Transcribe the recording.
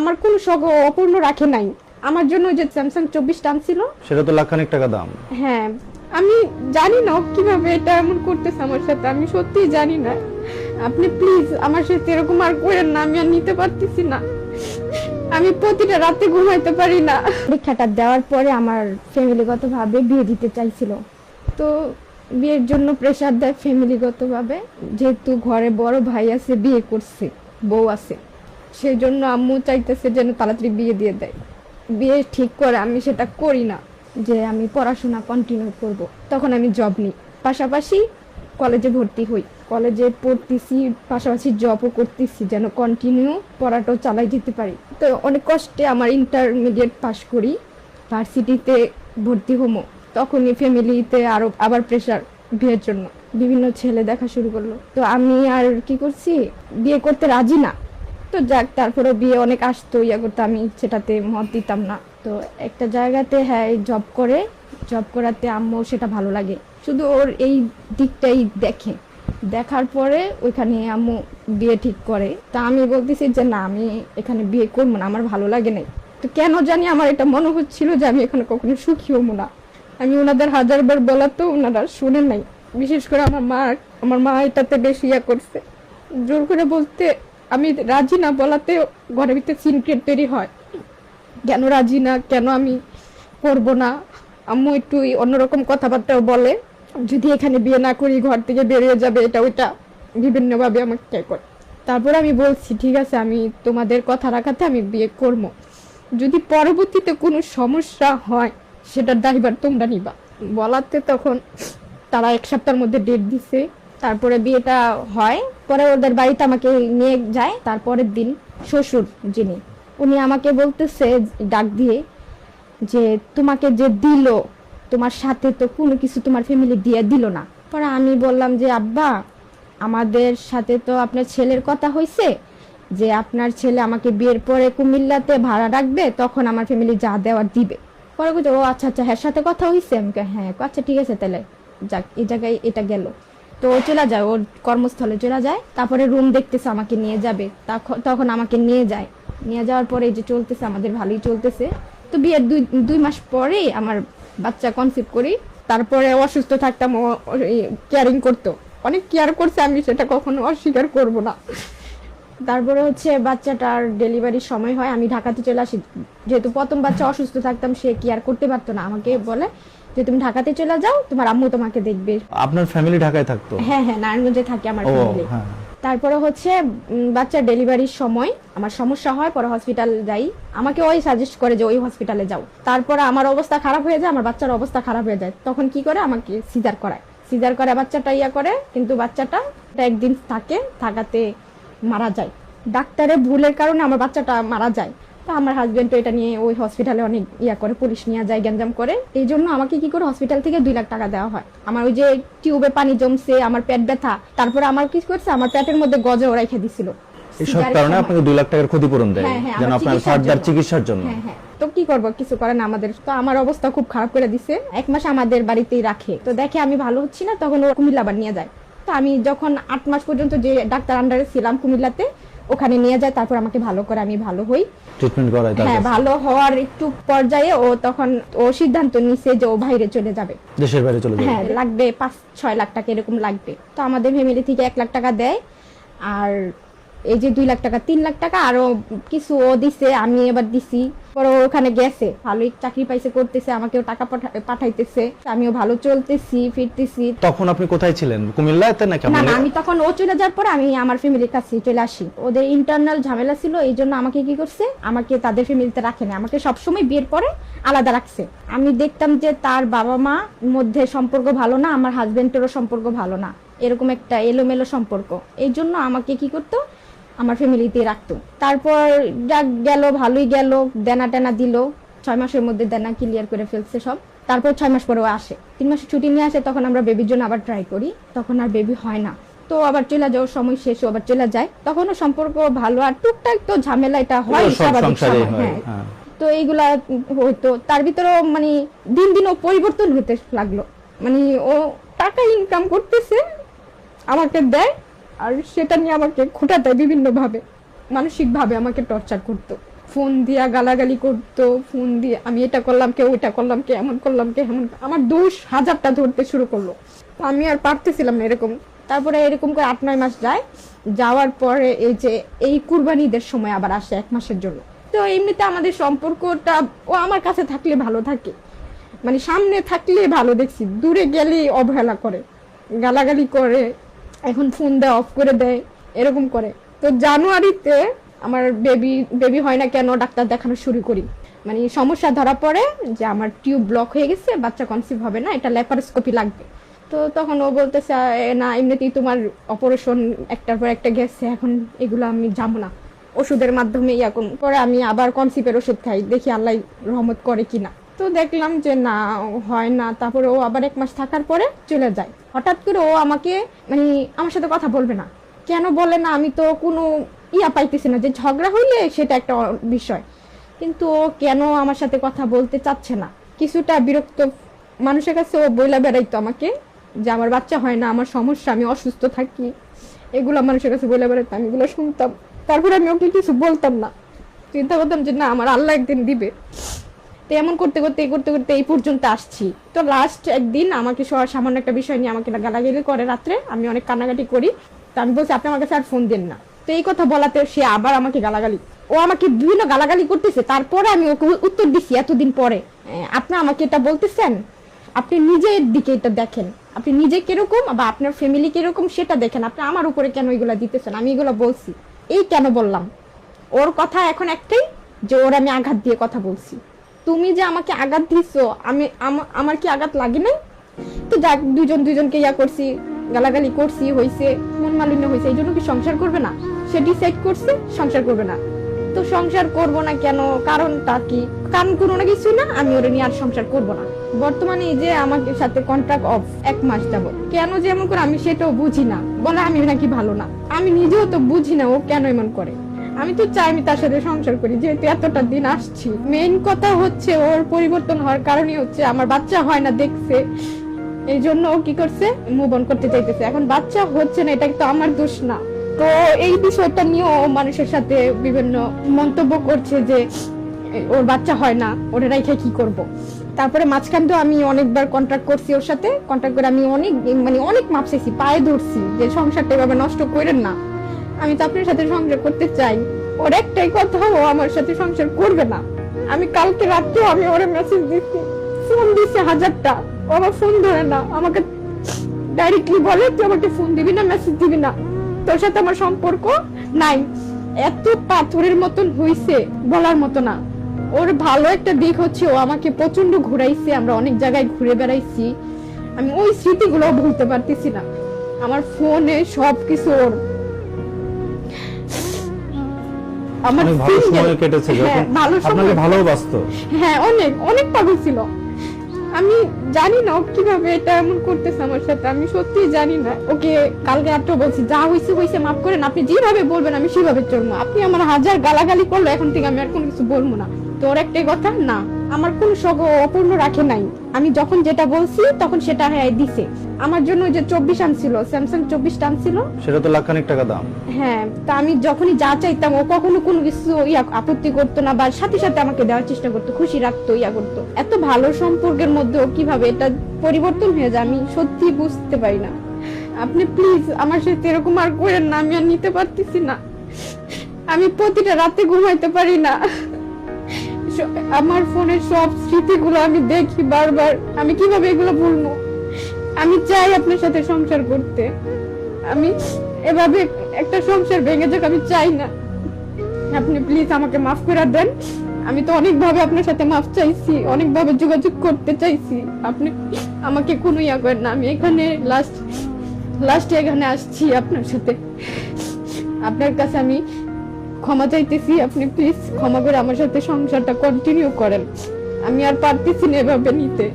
আমার কোনো শখ অপূর্ণ রাখে নাই। আমার জন্য ওই যে স্যামসাং চব্বিশটা আনছিল। সেটা তো লাখখানিক টাকা দাম। হ্যাঁ আমি জানি না কীভাবে এটা এমন করতেছে আমার সাথে আমি সত্যিই জানি না। আপনি প্লিজ আমার সাথে এরকম আর করেন না আমি আর নিতে পারতেছি না। আমি প্রতিটা রাতে ঘুমাইতে পারি না। পরীক্ষাটা দেওয়ার পরে আমার ফ্যামিলিগত ভাবে বিয়ে দিতে চাইছিল। তো বিয়ের জন্য প্রেশার দেয় ফ্যামিলিগত ভাবে যেহেতু ঘরে বড় ভাই আছে বিয়ে করছে বউ আছে। সেই জন্য আম্মু চাইতেছে যেন তাড়াতাড়ি বিয়ে দিয়ে দেয়। বিয়ে ঠিক করে আমি সেটা করি না যে আমি পড়াশোনা কন্টিনিউ করব। তখন আমি জব নিই। পাশাপাশি কলেজে ভর্তি হই। কলেজে পড়তেছি, পাশাপাশি জবও করতেছি যেন কন্টিনিউ পড়াটাও চালাই যেতে পারি। তো অনেক কষ্টে আমার ইন্টারমিডিয়েট পাশ করি। ভার্সিটিতে ভর্তি হমো তখনই ফ্যামিলিতে আরও আবার প্রেশার বিয়ের জন্য। বিভিন্ন ছেলে দেখা শুরু করল। তো আমি আর কি করছি? বিয়ে করতে রাজি না। তো যাক তারপরে বিয়ে অনেক আসতো, ইয়া করতো আমি সেটাতে মত দিতাম না। তো একটা জায়গাতে হ্যাঁ জব করে জব করাতে আম্মু সেটা ভালো লাগে। শুধু ওর এই দিকটাই দেখে। দেখার পরে ওইখানে আম্মু বিয়ে ঠিক করে। তা আমি বলতেছি যে, না, আমি এখানে বিয়ে করব না, আমার ভালো লাগে নাই। তো কেন জানি আমার এটা মনে হচ্ছিল যে, আমি এখানে কখনো সুখী হব না। আমি ওনাদের হাজারবার তো ওনারা শুনেন নাই। বিশেষ করে আমার মা আমার মা এটাতে বেশি ইয়া করছে। জোর করে বলতে আমি রাজি না বলাতে ঘরের ভিতরে সিনক্রেট তৈরি হয়। কেন রাজি না? কেন আমি করব না? আম্মু একটু অন্যরকম কথাবার্তাও বলে, যদি এখানে বিয়ে না করি, ঘর থেকে বেরিয়ে যাবে, এটা ওইটা। বিভিন্নভাবে আমাকে কে করে। তারপরে আমি বলছি, ঠিক আছে, আমি তোমাদের কথা রাখাতে আমি বিয়ে করব। যদি পরবর্তীতে কোনো সমস্যা হয়, সেটার দায়ভার তোমরা নিবা। বলাতে তখন তারা এক সপ্তাহের মধ্যে ডেট দিছে। তারপরে বিয়েটা হয়। পরে ওদের বাড়িতে আমাকে নিয়ে যায়, তারপরের দিন শ্বশুর যিনি, উনি আমাকে বলতেছে, ডাক দিয়ে যে তোমাকে যে দিল, তোমার সাথে তো কোনো কিছু তোমার ফ্যামিলি দিয়ে দিল না। পরে আমি বললাম যে, আব্বা, আমাদের সাথে তো আপনার ছেলের কথা হয়েছে যে আপনার ছেলে আমাকে বিয়ের পরে কুমিল্লাতে ভাড়া রাখবে, তখন আমার ফ্যামিলি যা দেওয়ার দিবে। পরে বলছে, ও আচ্ছা আচ্ছা হ্যাঁ সাথে কথা হয়েছে আমি হ্যাঁ আচ্ছা ঠিক আছে, তাহলে যাক, এই জায়গায় এটা গেল। তো চলে যায়, ওর কর্মস্থলে চলে যায়। তারপরে রুম দেখতেছে আমাকে নিয়ে যাবে। তখন- আমাকে নিয়ে যায়। নিয়ে যাওয়ার পরে যে চলতেছে, আমাদের ভালোই চলতেছে। তো বিয়ের দুই দুই মাস পরে আমার বাচ্চা কনসিভ করি। তারপরে অসুস্থ থাকতাম, ও কেয়ারিং করতো। অনেক কেয়ার করছে আমি, সেটা কখনো অস্বীকার করব না। তারপরে হচ্ছে বাচ্চাটার ডেলিভারির সময় হয় আমি ঢাকাতে চলে আসি। যেহেতু প্রথম বাচ্চা অসুস্থ থাকতাম সে কেয়ার করতে পারতো না আমাকে বলে যে তুমি ঢাকাতে চলে যাও তোমার আম্মু তোমাকে দেখবে। আপনার ফ্যামিলি ঢাকায় থাকতো? হ্যাঁ হ্যাঁ নারায়ণগঞ্জে থাকে আমার ফ্যামিলি তারপরে হচ্ছে বাচ্চার ডেলিভারির সময় আমার সমস্যা হয় পরে হসপিটাল যাই। আমাকে ওই সাজেস্ট করে যে ওই হসপিটালে যাও। তারপরে আমার অবস্থা খারাপ হয়ে যায় আমার বাচ্চার অবস্থা খারাপ হয়ে যায়। তখন কি করে? আমাকে সিজার করায়। সিজার করে বাচ্চাটা ইয়া করে কিন্তু বাচ্চাটা একদিন থাকে থাকাতে মারা যায়। ডাক্তারের ভুলের কারণে আমার বাচ্চাটা মারা যায়। তো আমার হাজবেন্ড তো এটা নিয়ে ওই হসপিটালে অনেক ইয়া করে পুলিশ নিয়ে যায় গ্যাঞ্জাম করে। এই জন্য আমাকে কি করে হসপিটাল থেকে দুই লাখ টাকা দেওয়া হয়। আমার ওই যে টিউবে পানি জমছে আমার পেট ব্যথা তারপরে আমার কি করছে আমার পেটের মধ্যে গজও রেখে দিছিল সিজারের কারণে আপনাকে দুই লাখ টাকার ক্ষতিপূরণ দেয় হ্যাঁ, হ্যাঁ, যেন আপনার ফার্দার। চিকিৎসার জন্য। হ্যাঁ তো কি করব কিছু করে না আমাদের। তো আমার অবস্থা খুব খারাপ করে দিছে। এক মাস আমাদের বাড়িতেই রাখে। তো দেখে আমি ভালো হচ্ছি না তখন ও কুমিল্লা নিয়ে যায়। তো আমি যখন আট মাস পর্যন্ত যে ডাক্তার আন্ডারে ছিলাম কুমিল্লাতে ওখানে নিয়ে যায় তারপর আমাকে ভালো করে আমি ভালো হই। ট্রিটমেন্ট করায় হ্যাঁ ভালো হওয়ার একটু পর্যায়ে ও তখন ও সিদ্ধান্ত নিছে যে ও বাইরে চলে যাবে। দেশের বাইরে চলে যাবে? হ্যাঁ লাগবে পাঁচ ছয় লাখ টাকা এরকম লাগবে। তো আমাদের ফ্যামিলি থেকে এক লাখ টাকা দেয়। আর এই যে দুই লাখ টাকা তিন লাখ টাকা আরও কিছু ও দিছে আমি এবার দিছি। পরে ওখানে গেছে ভালোই চাকরি পাইছে করতেছে আমাকেও টাকা পাঠাইতেছে। আমিও ভালো চলতেছি ফিরতেছি। তখন আপনি কোথায় ছিলেন? কুমিল্লাতে নাকি না না আমি তখন ও চলে যাওয়ার পরে আমি আমার ফ্যামিলির কাছে চলে আসি। ওদের ইন্টারনাল ঝামেলা ছিল এই জন্য আমাকে কি করছে? আমাকে তাদের ফ্যামিলিতে রাখে না আমাকে সবসময় বিয়ের পরে আলাদা রাখছে। আমি দেখতাম যে তার বাবা মা মধ্যে সম্পর্ক ভালো না আমার হাজবেন্ডেরও সম্পর্ক ভালো না। এরকম একটা এলোমেলো সম্পর্ক। এই জন্য আমাকে কি করতো? আমার ফ্যামিলিতে রাখতো। তারপর যাক গেল ভালোই গেল দেনা টেনা দিল। ছয় মাসের মধ্যে দেনা ক্লিয়ার করে ফেলছে সব। তারপর ছয় মাস পরেও আসে। তিন মাসের ছুটি নিয়ে আসে তখন আমরা বেবির জন্য আবার ট্রাই করি। তখন আর বেবি হয় না। তো আবার চলে যাওয়ার সময় শেষ আবার চলে যায়। তখনও সম্পর্ক ভালো আর টুকটাক তো ঝামেলা এটা হয় স্বাভাবিক হ্যাঁ হ্যাঁ। তো এইগুলা হইতো তার ভিতরেও মানে দিন দিন ও পরিবর্তন হতে লাগল। মানে ও টাকা ইনকাম করতেছে আমাকে দেয় আর সেটা নিয়ে আমাকে খোটা দেয় বিভিন্ন ভাবে মানসিক ভাবে আমাকে টর্চার করতো। ফোন দিয়া গালাগালি করতো, ফোন দিয়ে আমি এটা করলাম কে, ওইটা করলাম কে, এমন করলাম কে, এমন আমার দোষ হাজারটা ধরতে শুরু করল। আমি আর পারতেছিলাম না এরকম। তারপরে এরকম করে আট, নয় মাস যায়। যাওয়ার পরে এই যে এই কুরবানিদের সময় আবার আসে এক মাসের জন্য। তো এমনিতে আমাদের সম্পর্কটা ও আমার কাছে থাকলে ভালো থাকে। মানে সামনে থাকলে ভালো দেখছি। দূরে গেলে অবহেলা করে, গালাগালি করে এখন ফোন দেয় অফ করে দেয় এরকম করে। তো জানুয়ারিতে আমার বেবি বেবি হয় না কেন ডাক্তার দেখানো শুরু করি। মানে সমস্যা ধরা পড়ে যে আমার টিউব ব্লক হয়ে গেছে, বাচ্চা কনসিভ হবে না, এটা ল্যাপারোস্কোপি লাগবে। তো তখন ও বলতেছে না, এমনিতেই তোমার অপারেশন একটার পর একটা গেছে, এখন এগুলো আমি যাব না। ওষুধের মাধ্যমে করব। পরে আমি আবার কনসিপের ওষুধ খাই, দেখি আল্লাহ রহমত করে কিনা। তো দেখলাম যে না, হয় না, তারপরে ও আবার এক মাস থাকার পরে চলে যায়। হঠাৎ করে ও আমাকে মানে আমার সাথে কথা বলবে না। কেন বলে না, আমি তো কোনো ইয়া পাইতেছি না যে ঝগড়া হইলে সেটা একটা বিষয়। কিন্তু ও কেন আমার সাথে কথা বলতে চাচ্ছে না? কিছুটা বিরক্ত মানুষের কাছে ও বইলা বেড়াইতো আমাকে যে আমার বাচ্চা হয় না, আমার সমস্যা, আমি অসুস্থ থাকি। এগুলো মানুষের কাছে বলে বেড়াইতো, আমি এগুলো শুনতাম। তারপরে আমি ওকে কিছু বলতাম না। চিন্তা করতাম যে না, আমার আল্লাহ একদিন দিবে। তো এমন করতে করতে করতে করতে এই পর্যন্ত আসছি। তো লাস্ট একদিন আমাকে সবার সামান্য একটা বিষয় নিয়ে আমাকে গালাগালি করে রাত্রে, আমি অনেক কান্নাকাটি করি। তো আমি বলছি, আপনি আমার কাছে আর ফোন দেন না। তো এই কথা বলাতে সে আবার আমাকে গালাগালি, ও আমাকে বিভিন্ন গালাগালি করতেছে। তারপরে আমি ওকে উত্তর দিছি এতদিন পরে আপনি আমাকে এটা বলতেছেন? আপনি নিজের দিকে এটা দেখেন। আপনি নিজে কীরকম বা আপনার ফ্যামিলি কীরকম সেটা দেখেন। আপনি আমার উপরে কেন এগুলা দিতেছেন? আমি এগুলো বলছি। এই কেন বললাম? ওর কথা এখন একটাই যে ওর আমি আঘাত দিয়ে কথা বলছি। তুমি যে আমাকে আঘাত দিছো, আমি আমার কি আঘাত লাগে নাই? তো যাক দুজন দুজনকে ইয়া করছি, গালাগালি করছি হয়েছে মন মালিন্য হয়েছে এই জন্য কি সংসার করবে না? সে ডিসাইড করছে, সংসার করবে না। তো সংসার করব না কেন? কারণটা কি? কারণ কোনো না কিছু না, আমি ওরে নিয়ে আর সংসার করব না। বর্তমানে এই যে আমাকে সাথে কন্ট্রাক্ট অফ এক মাস যাব কেন যে এমন করে আমি সেটাও বুঝি না। বলে আমি নাকি ভালো না। আমি নিজেও তো বুঝি না ও কেন এমন করে। আমি তো চাই আমি তার সাথে সংসার করি, যেহেতু এতটা দিন আসছি। মেইন কথা হচ্ছে ওর পরিবর্তন হওয়ার কারণই হচ্ছে আমার বাচ্চা হয় না দেখছে। এই জন্য ও কি করছে? মুভ অন করতে চাইতেছে। এখন বাচ্চা হচ্ছে না, এটা তো আমার দোষ না। তো এই বিষয়টা নিয়েও মানুষের সাথে বিভিন্ন মন্তব্য করছে যে, ওর বাচ্চা হয় না, ওরা রেখে কি করব। তারপরে মাঝখান তো আমি অনেকবার কন্ট্রাক্ট করছি ওর সাথে। কন্ট্রাক্ট করে আমি অনেক মানে অনেক মাপ পায়ে ধরছি যে সংসারটা এভাবে নষ্ট করেন না। আমি তো আপনার সাথে সংসার করতে চাই। ওর একটাই কথা, ও আমার সাথে সংসার করবে না। আমি কালকে রাত্রেও আমি ওরে মেসেজ দিচ্ছি। ফোন দিচ্ছে হাজারটা। ও আমার ফোন ধরে না। আমাকে ডাইরেক্টলি বলে, তুই আমাকে ফোন দিবি না মেসেজ দিবি না। তোর সাথে আমার সম্পর্ক নাই। এত পাথরের মতন হইছে, বলার মতো না। ওর ভালো একটা দিক হচ্ছে, ও আমাকে প্রচণ্ড ঘুরাইছে। আমরা অনেক জায়গায় ঘুরে বেড়াইছি। আমি ওই স্মৃতিগুলো ভুলতে পারতেছি না। আমার ফোনে সবকিছু ওর আমার ভালো সময় কেটেছে হ্যাঁ, আপনাকে ভালোবাসতো। হ্যাঁ অনেক অনেক পাগল ছিল। আমি জানি না ও কীভাবে এটা এমন করতেছে আমার সাথে আমি সত্যি জানি না। ওকে কালকে রাত্রে বলছি যা হয়েছে হয়েছে মাফ করেন আপনি যেভাবে বলবেন আমি সেভাবে চলবো আপনি আমার হাজার গালাগালি করল এখন থেকে আমি আর কোনো কিছু বলব না। তোর একটাই কথা না। আমার কোন শখ অপূর্ণ রাখে নাই। আমি যখন যেটা বলছি তখন সেটা হ্যাঁ দিছে। আমার জন্য ওই যে চব্বিশ আনছিল স্যামসাং চব্বিশটা আনছিল। সেটা তো লাখ খানিক টাকা দাম। হ্যাঁ তা আমি যখনই যা চাইতাম ও কখনো কোনো কিছু ইয়া আপত্তি করতো না বা সাথে সাথে আমাকে দেওয়ার চেষ্টা করতো খুশি রাখতো ইয়া করতো। এত ভালো সম্পর্কের মধ্যেও কীভাবে এটা পরিবর্তন হয়ে যায় আমি সত্যি বুঝতে পারি না। আপনি প্লিজ আমার সাথে এরকম আর করেন না আমি আর নিতে পারতেছি না। আমি প্রতিটা রাতে ঘুমাইতে পারি না। আমার ফোনের সব স্মৃতিগুলো আমি দেখি বারবার। আমি কীভাবে এগুলো ভুলবো? আমি চাই আপনার সাথে সংসার করতে। আমি এভাবে একটা সংসার ভেঙে যাক, আমি চাই না। আপনি প্লিজ আমাকে মাফ করে দেন। আমি তো অনেকভাবে আপনার সাথে মাফ চাইছি, অনেকভাবে যোগাযোগ করতে চাইছি। আপনি আমাকে কোনো ইয়া করেন না। আমি এখানে লাস্ট লাস্টে এখানে আসছি আপনার সাথে। আপনার কাছে আমি ক্ষমা চাইতেছি, আপনি প্লিজ ক্ষমা করে আমার সাথে সংসারটা কন্টিনিউ করেন। আমি আর পারতেছি না এভাবে নিতে।